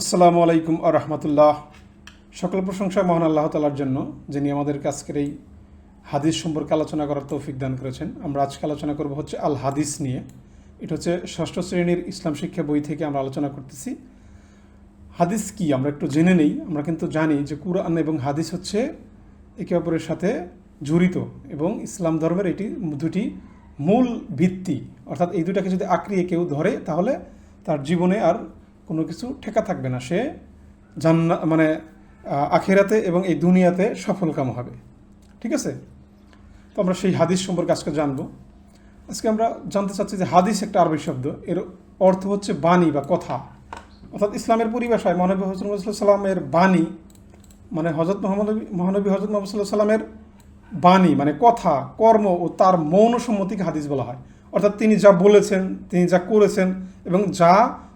আসসালামু আলাইকুম আ রহমতুল্লাহ। সকল প্রশংসা মহান আল্লাহ তালার জন্য, যিনি আমাদের আজকের এই হাদিস সম্পর্কে আলোচনা করার তৌফিক দান করেছেন। আমরা আজকে আলোচনা করব হচ্ছে আল হাদিস নিয়ে। এটা হচ্ছে ষষ্ঠ শ্রেণির ইসলাম শিক্ষা বই থেকে আমরা আলোচনা করতেছি। হাদিস কি? আমরা একটু জেনে নেই। আমরা কিন্তু জানি যে কুরআন এবং হাদিস হচ্ছে একে অপরের সাথে জড়িত এবং ইসলাম ধর্মের এটি দুটি মূল ভিত্তি। অর্থাৎ এই দুটাকে যদি আঁকড়িয়ে কেউ ধরে, তাহলে তার জীবনে আর কোনো কিছু ঠেকা থাকবে না। সে জান্না মানে আখেরাতে এবং এই দুনিয়াতে সফলকাম হবে। ঠিক আছে? তো আমরা সেই হাদিস সম্পর্কে আজকে জানব। আজকে আমরা জানতে চাচ্ছি যে হাদিস একটা আরবি শব্দ। এর অর্থ হচ্ছে বাণী বা কথা। অর্থাৎ ইসলামের পরিভাষায় মহানবী হজরত সাল্লামের বাণী মানে হজরত মোহাম্মদ, মহানবী হজরত মোহাম্মদ সাল্লাহ সাল্লামের বাণী মানে কথা, কর্ম ও তার মৌন সম্মতিকে হাদিস বলা হয়। অর্থাৎ তিনি যা বলেছেন, তিনি যা করেছেন এবং যা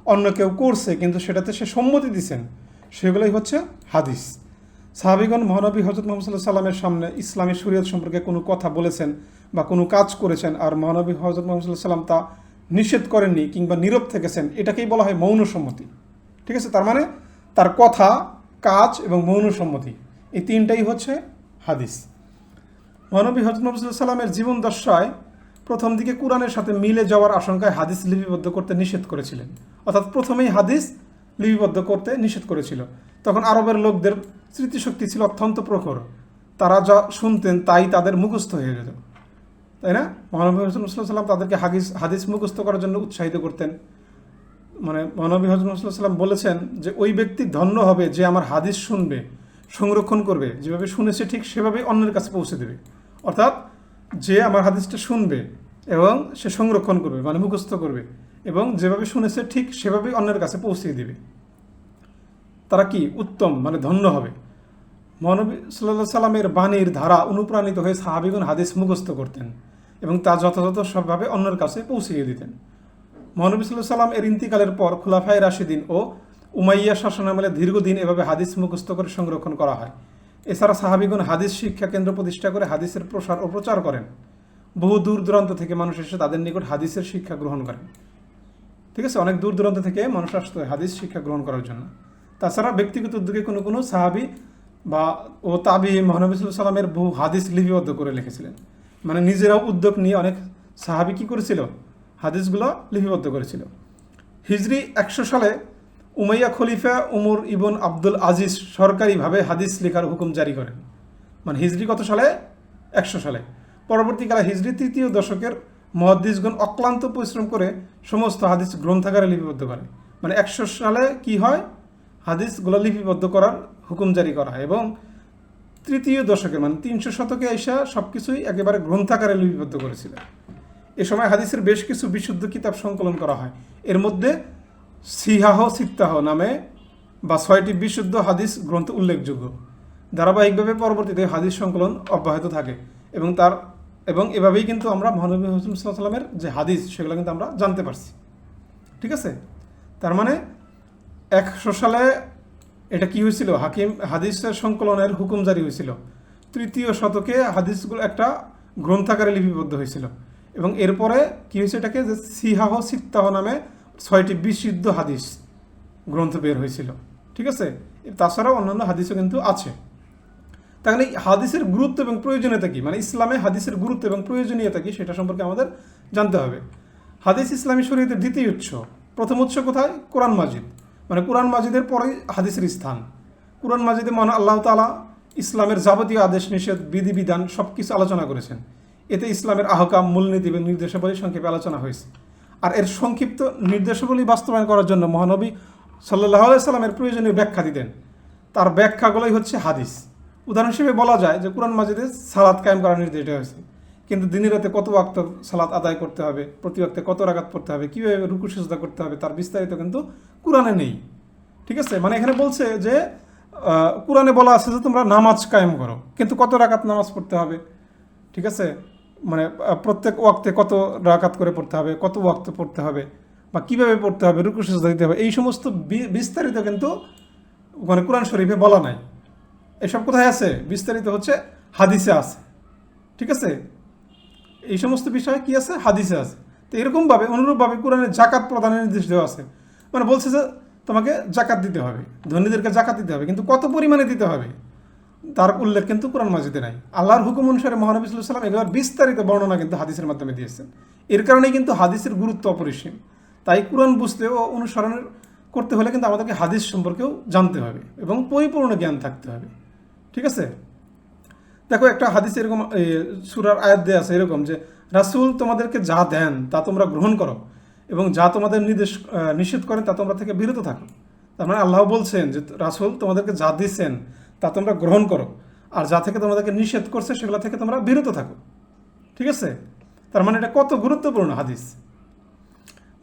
অন্য কেউ করছে, কিন্তু সেটাতে সে সম্মতি দিছেন। সেগুলোই হচ্ছে হাদিস। সাহাবিগণ মহানবী হজরত মোহাম্মদ সাল্লাহ সাল্লামের সামনে ইসলামী শরীয়ত সম্পর্কে কোনো কথা বলেছেন বা কোনো কাজ করেছেন, আর মহানবী হজরত মোহাম্মদ সাল্লাহ সাল্লাম তা নিষেধ করেননি কিংবা নীরব থেকেছেন, এটাকেই বলা হয় মৌন সম্মতি। ঠিক আছে? তার মানে তার কথা, কাজ এবং মৌন সম্মতি, এই তিনটাই হচ্ছে হাদিস। মহানবী হজরত মোহাম্মদ সাল্লামের জীবন দশায় প্রথম দিকে কোরআনের সাথে মিলে যাওয়ার আশঙ্কায় হাদিস লিপিবদ্ধ করতে নিষেধ করেছিলেন। অর্থাৎ প্রথমেই হাদিস লিপিবদ্ধ করতে নিষেধ করেছিল। তখন আরবের লোকদের স্মৃতিশক্তি ছিল অত্যন্ত প্রখর। তারা যা শুনতেন তাই তাদের মুখস্থ হয়ে যেত। তাই না? মহানবী সাল্লাম তাদেরকে হাদিস হাদিস মুখস্থ করার জন্য উৎসাহিত করতেন। মানে মহানবী সাল্লাম বলেছেন যে, ওই ব্যক্তি ধন্য হবে যে আমার হাদিস শুনবে, সংরক্ষণ করবে। যেভাবে শুনেছে ঠিক সেভাবে অন্যের কাছে পৌঁছে দেবে। অর্থাৎ যে আমার হাদিসটা শুনবে এবং সে সংরক্ষণ করবে মানে মুখস্থ করবে এবং যেভাবে শুনেছে ঠিক সেভাবেই অন্যের কাছে পৌঁছিয়ে দিবে। তারা কি উত্তম মানে ধন্য হবে? মহানবী সাল্লাহ সাল্লামের বাণীর ধারা অনুপ্রাণিত হয়ে সাহাবিগুন হাদিস মুখস্থ করতেন এবং তা যথাযথ সবভাবে অন্যের কাছে পৌঁছিয়ে দিতেন। মহানবী সাল্লাহ সাল্লাম এর ইন্তিকালের পর খুলাফাই রাশিদিন ও উমাইয়া শাসনামলে দীর্ঘদিন এভাবে হাদিস মুখস্থ করে সংরক্ষণ করা হয়। এছাড়া সাহাবিগুন হাদিস শিক্ষা কেন্দ্র প্রতিষ্ঠা করে হাদিসের প্রসার ও প্রচার করেন। বহু দূর দূরান্ত থেকে মানুষ এসে তাদের নিকট হাদিসের শিক্ষা গ্রহণ করেন। ঠিক আছে, অনেক দূর দূরান্ত থেকে মানুষ আসতো হাদিস শিক্ষা গ্রহণ করার জন্য। তাছাড়া ব্যক্তিগত উদ্যোগে কোনো কোনো সাহাবি বা ও তাবি মহানবী সাল্লামের বহু হাদিস লিপিবদ্ধ করে লিখেছিলেন মানে নিজেরাও উদ্যোগ নিয়ে অনেক সাহাবি কী করেছিল? হাদিসগুলো লিপিবদ্ধ করেছিল। হিজরি একশো সালে উমাইয়া খলিফা উমর ইবন আব্দুল আজিজ সরকারিভাবে হাদিস লেখার হুকুম জারি করেন। মানে হিজরি কত সালে? একশো সালে। পরবর্তীকালে হিজরি তৃতীয় দশকের মহাদিসগণ অক্লান্ত পরিশ্রম করে সমস্ত হাদিস গ্রন্থাগারে লিপিবদ্ধ করে। মানে একশো সালে কি হয়? হাদিসগুলো লিপিবদ্ধ করার হুকুম জারি করা হয় এবং তৃতীয় দশকে মানে তিনশো শতকে এসে সব কিছুই একেবারে গ্রন্থাকারে লিপিবদ্ধ করেছিল এ সময় হাদিসের বেশ কিছু বিশুদ্ধ কিতাব সংকলন করা হয়। এর মধ্যে সিহাহ সিত্তাহ নামে বা ছয়টি বিশুদ্ধ হাদিস গ্রন্থ উল্লেখযোগ্য। ধারাবাহিকভাবে পরবর্তীতে হাদিস সংকলন অব্যাহত থাকে এবং তার, এবং এভাবেই কিন্তু আমরা মহানবী হোসেন সাল্লামের যে হাদিস, সেগুলো কিন্তু আমরা জানতে পারছি। ঠিক আছে? তার মানে একশো সালে এটা কি হয়েছিল? হাকিম, হাদিসের সংকলনের হুকুম জারি হয়েছিল। তৃতীয় শতকে হাদিসগুলো একটা গ্রন্থাকারে লিপিবদ্ধ হয়েছিল। এবং এরপরে কি হয়েছে এটাকে? যে সিহাহ সিত্তাহ নামে ছয়টি বিশুদ্ধ হাদিস গ্রন্থ বের হয়েছিল। ঠিক আছে? তাছাড়াও অন্যান্য হাদিসও কিন্তু আছে। তাহলে হাদিসের গুরুত্ব এবং প্রয়োজনীয়তা কি? মানে ইসলামে হাদিসের গুরুত্ব এবং প্রয়োজনীয়তা কি সেটা সম্পর্কে আমাদের জানতে হবে। হাদিস ইসলামী শরীয়তের দ্বিতীয় উৎস। প্রথম উৎস কোথায়? কোরআন মাজিদ। মানে কোরআন মাজিদের পরেই হাদিসের স্থান। কোরআন মাজিদে মহান আল্লাহ তালা ইসলামের যাবতীয় আদেশ, নিষেধ, বিধিবিধান সব কিছু আলোচনা করেছেন। এতে ইসলামের আহকাম, মূলনীতি এবং নির্দেশাবলী সংক্ষেপে আলোচনা হয়েছে। আর এর সংক্ষিপ্ত নির্দেশাবলী বাস্তবায়ন করার জন্য মহানবী সাল্লাহ সাল্লামের প্রয়োজনীয় ব্যাখ্যা দিতেন। তার ব্যাখ্যাগুলোই হচ্ছে হাদিস। উদাহরণ হিসেবে বলা যায় যে কোরআন মাজিদে সালাদ কায়েম করার নির্দেশ দেওয়া হয়েছে। কিন্তু দিনের রাতে কত ওয়াক্ত সালাত আদায় করতে হবে, প্রতি ওয়াক্তে কত রাগাত পড়তে হবে, কীভাবে রুকু সেজদা করতে হবে তার বিস্তারিত কিন্তু কোরআনে নেই। ঠিক আছে? মানে এখানে বলছে যে কোরআনে বলা আছে যে তোমরা নামাজ কায়েম করো, কিন্তু কত রাকাত নামাজ পড়তে হবে? ঠিক আছে? মানে প্রত্যেক ওয়াক্তে কত রাকাত করে পড়তে হবে, কত ওয়াক্ত পড়তে হবে, বা কীভাবে পড়তে হবে রুকু সেজদা দিতে হবে, এই সমস্ত বিস্তারিত কিন্তু মানে কোরআন শরীফে বলা নাই। এসব কোথায় আছে? বিস্তারিত হচ্ছে হাদিসে আছে। ঠিক আছে? এই সমস্ত বিষয়ে কি আছে? হাদিসে আছে। তো এরকমভাবে, অনুরূপভাবে কোরআনে জাকাত প্রদানের নির্দেশ দেওয়া আছে। মানে বলছে যে তোমাকে জাকাত দিতে হবে, ধনীদেরকে জাকাত দিতে হবে, কিন্তু কত পরিমাণে দিতে হবে? তার উল্লেখ কিন্তু কোরআন মাজিদে নাই। আল্লাহর হুকুম অনুসারে মহানবী সাল্লাম এগুলোর বিস্তারিত বর্ণনা কিন্তু হাদিসের মাধ্যমে দিয়েছেন। এর কারণেই কিন্তু হাদিসের গুরুত্ব অপরিসীম। তাই কোরআন বুঝতে ও অনুসরণের করতে হলে কিন্তু আমাদেরকে হাদিস সম্পর্কেও জানতে হবে এবং পরিপূর্ণ জ্ঞান থাকতে হবে। ঠিক আছে? দেখো, একটা হাদিস এরকম সুরার আয়াত দেয়া আছে এরকম যে, রাসূল তোমাদেরকে যা দেন তা তোমরা গ্রহণ করো এবং যা তোমাদের নির্দেশ নিষেধ করেন তা তোমরা থেকে বিরত থাকো। তার মানে আল্লাহ বলছেন যে, রাসূল তোমাদেরকে যা দিচ্ছেন তা তোমরা গ্রহণ করো। আর যা থেকে তোমাদেরকে নিষেধ করছে, সেগুলো থেকে তোমরা বিরত থাকো। ঠিক আছে? তার মানে এটা কত গুরুত্বপূর্ণ হাদিস।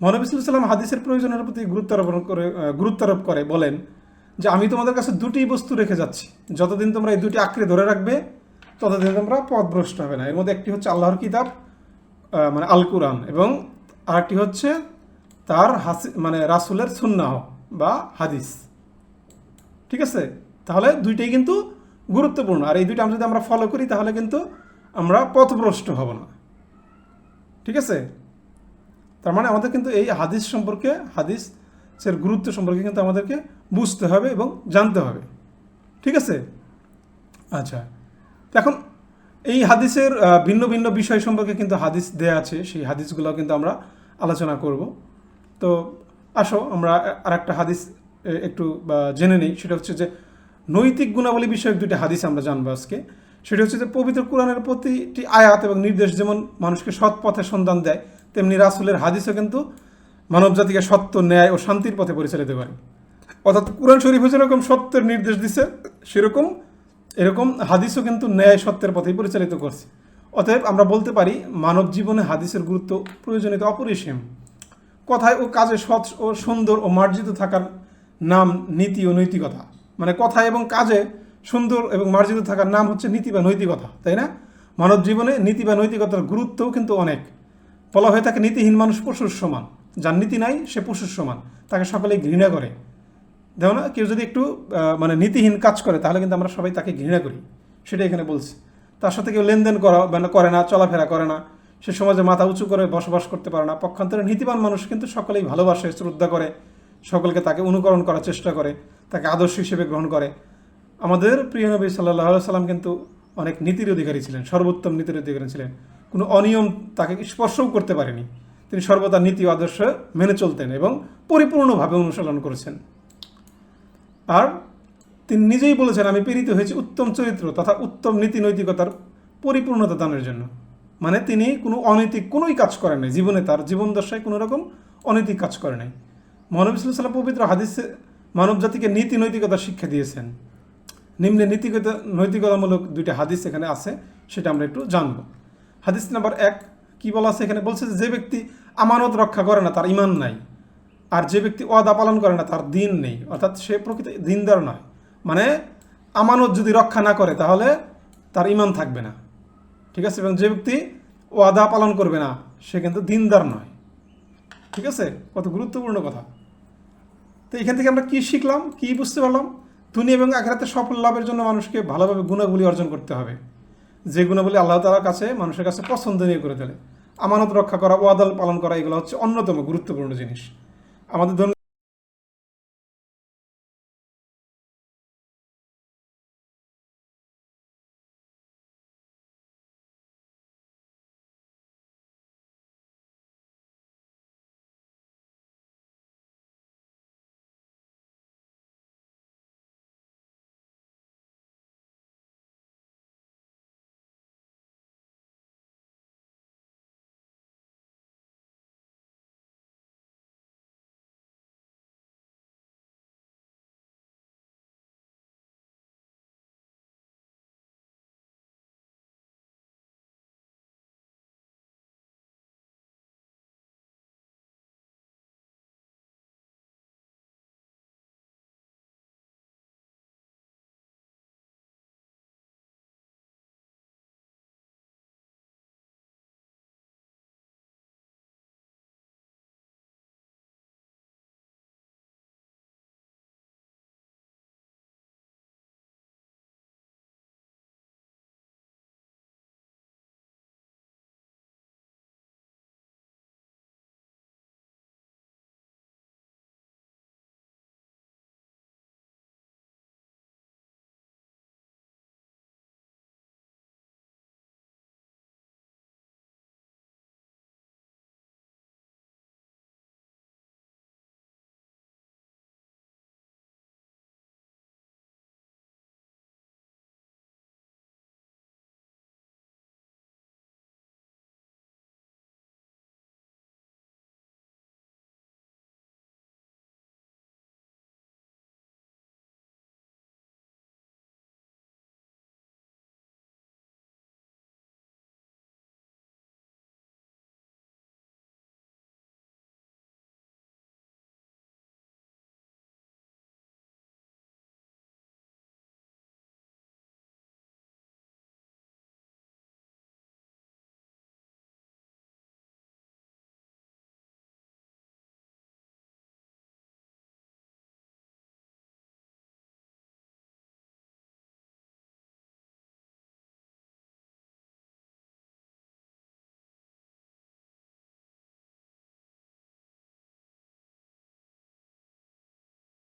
মহানবী সাল্লাম হাদিসের প্রয়োজনের প্রতি গুরুত্ব আরোপ করে গুরুত্ব আরোপ করে, বলেন যে আমি তোমাদের কাছে দুটি বস্তু রেখে যাচ্ছি। যতদিন তোমরা এই দুটি আঁকড়ে ধরে রাখবে, ততদিন তোমরা পথভ্রষ্ট হবে না। এর মধ্যে একটি হচ্ছে আল্লাহর কিতাব মানে আল কুরআন এবং আরেকটি হচ্ছে তার হাসি মানে রাসুলের সুন্নাহ বা হাদিস। ঠিক আছে? তাহলে দুইটাই কিন্তু গুরুত্বপূর্ণ। আর এই দুইটা আমরা যদি আমরা ফলো করি, তাহলে কিন্তু আমরা পথভ্রষ্ট হব না। ঠিক আছে? তার মানে আমাদের কিন্তু এই হাদিস সম্পর্কে, হাদিসের গুরুত্ব সম্পর্কে কিন্তু আমাদেরকে বুঝতে হবে এবং জানতে হবে। ঠিক আছে? আচ্ছা। এখন এই হাদিসের ভিন্ন ভিন্ন বিষয় সম্পর্কে কিন্তু হাদিস দেয়া আছে। সেই হাদিসগুলো কিন্তু আমরা আলোচনা করব। তো আসো, আমরা আর একটা হাদিস একটু জেনে নিই। সেটা হচ্ছে যে নৈতিক গুণাবলী বিষয়ক দুটি হাদিস আমরা জানব আজকে। সেটা হচ্ছে যে পবিত্র কোরআনের প্রতিটি আয়াত এবং নির্দেশ যেমন মানুষকে সৎ পথে সন্ধান দেয়, তেমনি রাসুলের হাদিসও কিন্তু মানব জাতিকে সত্য, ন্যায় ও শান্তির পথে পরিচালিত করে। অর্থাৎ কোরআন শরীফ যেরকম সত্যের নির্দেশ দিছে, সেরকম এরকম হাদিসও কিন্তু ন্যায় সত্যের পথেই পরিচালিত করছে। অতএব আমরা বলতে পারি, মানব জীবনে হাদিসের গুরুত্ব প্রয়োজনীয়তা অপরিসীম। কথায় ও কাজে সৎ ও সুন্দর ও মার্জিত থাকার নাম নীতি ও নৈতিকতা। মানে কথা এবং কাজে সুন্দর এবং মার্জিত থাকার নাম হচ্ছে নীতি বা নৈতিকতা, তাই না? মানব জীবনে নীতি বা নৈতিকতার গুরুত্বও কিন্তু অনেক। বলা হয়ে থাকে নীতিহীন মানুষ পশুর সমান। যার নীতি নাই, সে পশুর সমান। তাকে সকলেই ঘৃণা করে। দেখো না, কেউ যদি একটু মানে নীতিহীন কাজ করে, তাহলে কিন্তু আমরা সবাই তাকে ঘৃণা করি। সেটা এখানে বলছি। তার সাথে কেউ লেনদেন করা মানে করে না, চলাফেরা করে না। সে সমাজে মাথা উঁচু করে বসবাস করতে পারে না। পক্ষান্তরে নীতিবান মানুষ কিন্তু সকলেই ভালোবাসে, শ্রদ্ধা করে। সকলকে তাকে অনুকরণ করার চেষ্টা করে, তাকে আদর্শ হিসেবে গ্রহণ করে। আমাদের প্রিয় নবী সাল্লাহ সাল্লাম কিন্তু অনেক নীতির অধিকারী ছিলেন, সর্বোত্তম নীতির অধিকারী ছিলেন। কোনো অনিয়ম তাকে স্পর্শও করতে পারেনি। তিনি সর্বদা নীতি আদর্শ মেনে চলতেন এবং পরিপূর্ণভাবে অনুসরণ করেছেন। আর তিনি নিজেই বলেছেন, আমি প্রেরিত হয়েছি উত্তম চরিত্র তথা উত্তম নীতি নৈতিকতার পরিপূর্ণতা দানের জন্য। মানে তিনি কোনো অনৈতিক কোনোই কাজ করেন নাই। জীবনে তার জীবন দশায় কোনো রকম অনৈতিক কাজ করে নাই। মহানবী সাল্লাল্লাহু পবিত্র হাদিসে মানব জাতিকে নীতি নৈতিকতার শিক্ষা দিয়েছেন। নিম্নে নীতিগতা নৈতিকতামূলক দুইটা হাদিস এখানে আছে সেটা আমরা একটু জানব। হাদিস নাম্বার এক কি বলা আছে এখানে? বলছে যে, যে ব্যক্তি আমানত রক্ষা করে না তার ইমান নাই। আর যে ব্যক্তি ওয়াদা পালন করে না তার দিন নেই। অর্থাৎ সে প্রকৃত দিনদার নয়। মানে আমানত যদি রক্ষা না করে তাহলে তার ইমান থাকবে না। ঠিক আছে? এবং যে ব্যক্তি ওয়াদা পালন করবে না সে কিন্তু দিনদার নয়। ঠিক আছে? কত গুরুত্বপূর্ণ কথা। তো এখান থেকে আমরা কি শিখলাম, কি বুঝতে পারলাম? দুনিয়া এবং আখেরাতে সফল লাভের জন্য মানুষকে ভালোভাবে গুণাবলী অর্জন করতে হবে। যে গুণাবলী আল্লাহ তালার কাছে মানুষের কাছে পছন্দনীয় করে তোলে। আমানত রক্ষা করা ও আদাল পালন করা, এগুলো হচ্ছে অন্যতম গুরুত্বপূর্ণ জিনিস। আমাদের